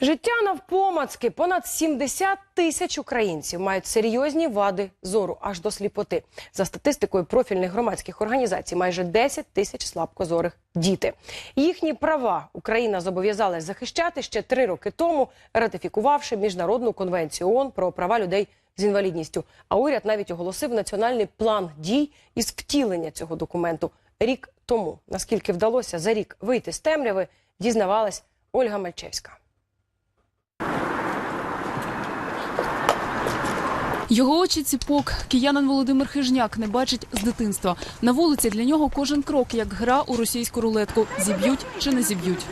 Життя навпомацки. Понад 70 тисяч українців мають серйозні вади зору аж до сліпоти. За статистикою профільних громадських організацій, майже 10 тисяч слабкозорих діти. Їхні права Україна зобов'язалась захищати ще три роки тому, ратифікувавши міжнародну конвенцію ООН про права людей з інвалідністю. А уряд навіть оголосив національний план дій із втілення цього документу рік тому. Наскільки вдалося за рік вийти з темряви, дізнавалась Ольга Мальчевська. Його очі ціпок. Киянин Володимир Хижняк не бачить з дитинства. На вулиці для нього кожен крок як гра у російську рулетку. Зіб'ють чи не зіб'ють.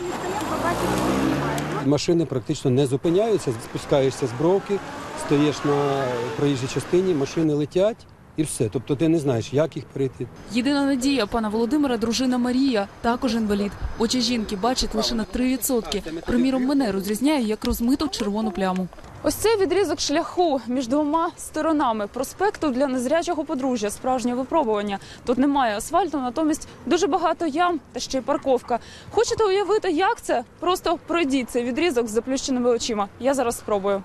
Машини практично не зупиняються, спускаєшся з бровки, стоїш на проїжджій частині, машини летять і все. Тобто ти не знаєш, як їх перейти. Єдина надія пана Володимира дружина Марія, також інвалід. Очі жінки бачить лише на 3%. Приміром, мене розрізняє як розмиту червону пляму. Ось цей відрізок шляху між двома сторонами проспекту для незрячого подружжя. Справжнє випробування. Тут немає асфальту, натомість дуже багато ям та ще й парковка. Хочете уявити, як це? Просто пройдіть цей відрізок з заплющеними очима. Я зараз спробую.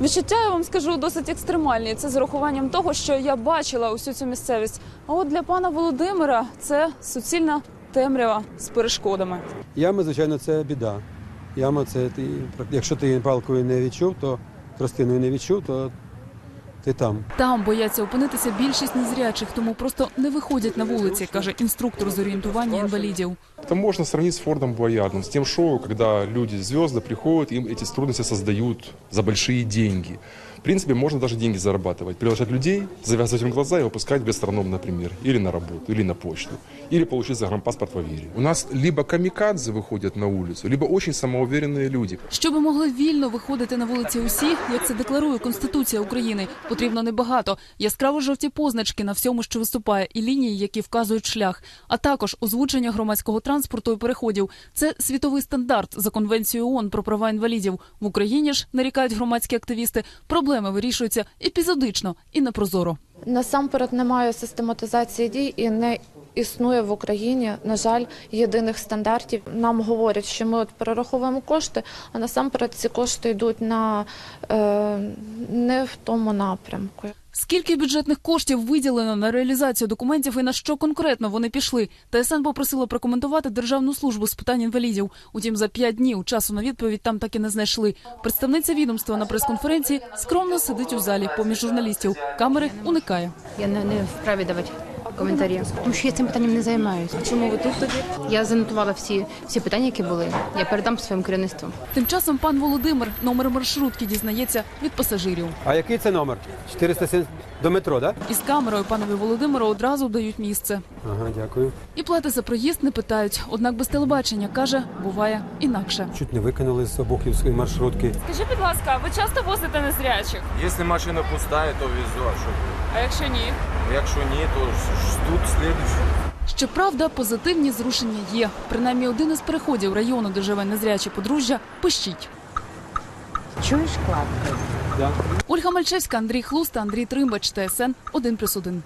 Відчуття я вам скажу досить екстремальні. Це з урахуванням того, що я бачила усю цю місцевість. А от для пана Володимира це суцільна темрява з перешкодами. Яма, звичайно, це біда. Яма це ти, якщо ти палкою не відчув, то тростиною не відчув, то ти там. Там бояться опинитися більшість незрячих, тому просто не виходять на вулиці, каже інструктор з орієнтування інвалідів. Это можно сравнить с Фордом Боярдом, с тем шоу, когда люди, звезды приходят, им эти трудности создают за большие деньги. В принципе, можно даже деньги зарабатывать. Приглашать людей, завязывать им глаза и выпускать в гастроном, например, или на работу, или на почту, или получить загранпаспорт в Авере. У нас либо камикадзе выходят на улицу, либо очень самоуверенные люди. Щоби могли вільно виходити на вулиці усі, як це декларує Конституція України, потрібно небагато. Яскраво жовті позначки на всьому, що виступає, і лінії, які вказують шлях, а також озвучення громадського транспорту і переходів. Це світовий стандарт за конвенцією ООН про права інвалідів. В Україні ж нарікають громадські активісти. Проблеми вирішуються епізодично і непрозоро. Насамперед немає систематизації дій і не існує в Україні, на жаль, єдиних стандартів. Нам говорять, що ми от перераховуємо кошти, а насамперед ці кошти йдуть на е, не в тому напрямку. Скільки бюджетних коштів виділено на реалізацію документів і на що конкретно вони пішли? ТСН попросила прокоментувати Державну службу з питань інвалідів. Утім, за п'ять днів часу на відповідь там так і не знайшли. Представниця відомства на прес-конференції скромно сидить у залі поміж журналістів. Камери уникає. Я не, не вправі давати коментарі, тому що я цим питанням не займаюся. Чому ви тут тоді? Я занотувала всі, всі питання, які були. Я передам своїм керівництву. Тим часом пан Володимир номер маршрутки дізнається від пасажирів. А який це номер? 470 до метро, так? Із камерою панові Володимиру одразу дають місце. Ага, дякую. І плати за проїзд не питають. Однак без телебачення каже, буває інакше. Чуть не викинули з обухівської маршрутки. Скажіть, будь ласка, ви часто возите незрячих? Если машина пустая, то везу, а що? А якщо ні? Якщо ні, то ж- ждуть. Щоправда, позитивні зрушення є. Принаймні один із переходів району, де живе незряче подружжя, пищить. Чуєш кладку? Да. Ольга Мальчевська, Андрій Хлуста, Андрій Тримбач, ТСН 1+,1.